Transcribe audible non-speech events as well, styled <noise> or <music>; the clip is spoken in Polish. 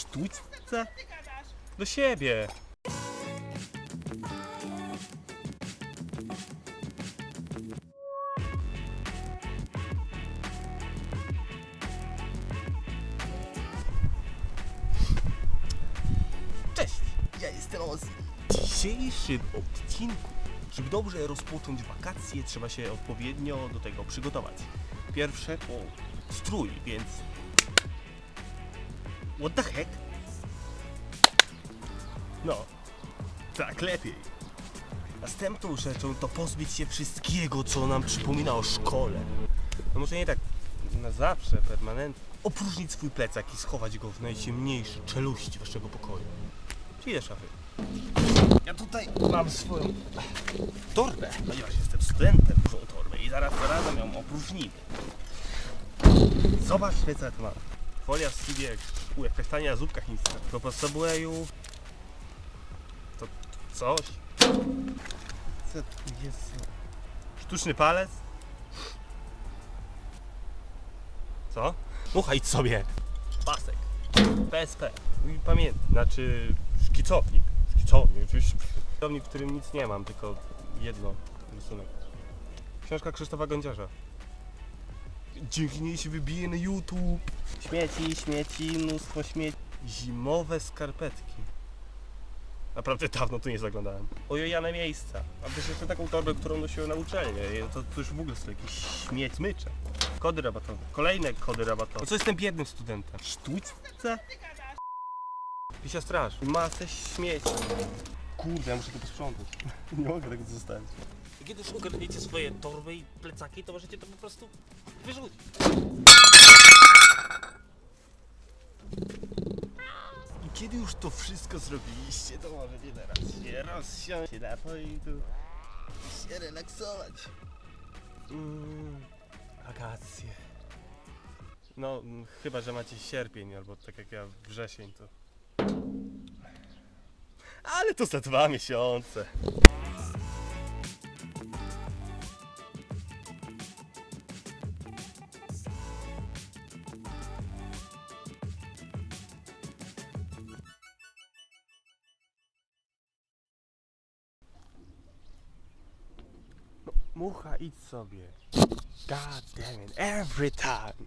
Sztućce? Do siebie. Cześć, ja jestem Ozzy. W dzisiejszym odcinku, żeby dobrze rozpocząć wakacje, trzeba się odpowiednio do tego przygotować. Pierwsze to strój, więc... What the heck? No, tak lepiej. Następną rzeczą to pozbyć się wszystkiego, co nam przypomina o szkole. No może nie tak na zawsze, permanentnie. Opróżnić swój plecak i schować go w najciemniejszej czeluści waszego pokoju. Czyli do szafy. Ja tutaj mam swoją torbę, ponieważ jestem studentem, dużą torbę i zaraz razem ją opróżnimy. Zobaczcie co ja tu mam. Folia z jak, u, jak kastania zupka chińska. Do podstawoju to, to coś. Co tu jest? Sztuczny palec? Co? Mucha, idź sobie. Pasek. PSP. Pamiętam, znaczy szkicownik. Szkicownik, oczywiście. Szkicownik, w którym nic nie mam, tylko jedno rysunek. Książka Krzysztofa Gądziarza. Dzięki niej się wybije na YouTube. Śmieci, śmieci, mnóstwo śmieci. Zimowe skarpetki. Naprawdę dawno tu nie zaglądałem. Ojojane miejsca. A też jeszcze taką torbę, którą nosiłem na uczelnię. To, to już w ogóle są jakieś śmieć, smycze. Kody rabatowe. Kolejne kody rabatowe. No co jestem biednym studentem? Sztućce? Pisia straż. Masę śmieci. Kurde, ja muszę to posprzątać. <laughs> Nie mogę tego zostawić. Kiedy już ogarniecie swoje torby i plecaki, to możecie to po prostu wyrzucić. I kiedy już to wszystko zrobiliście, to możecie teraz się rozsiąść, się napoić i tu się relaksować. Mm, wakacje. No, mm, chyba, że macie sierpień, albo tak jak ja wrzesień, to... Ale to za dwa miesiące. Mucha, idź sobie. God damn it, every time.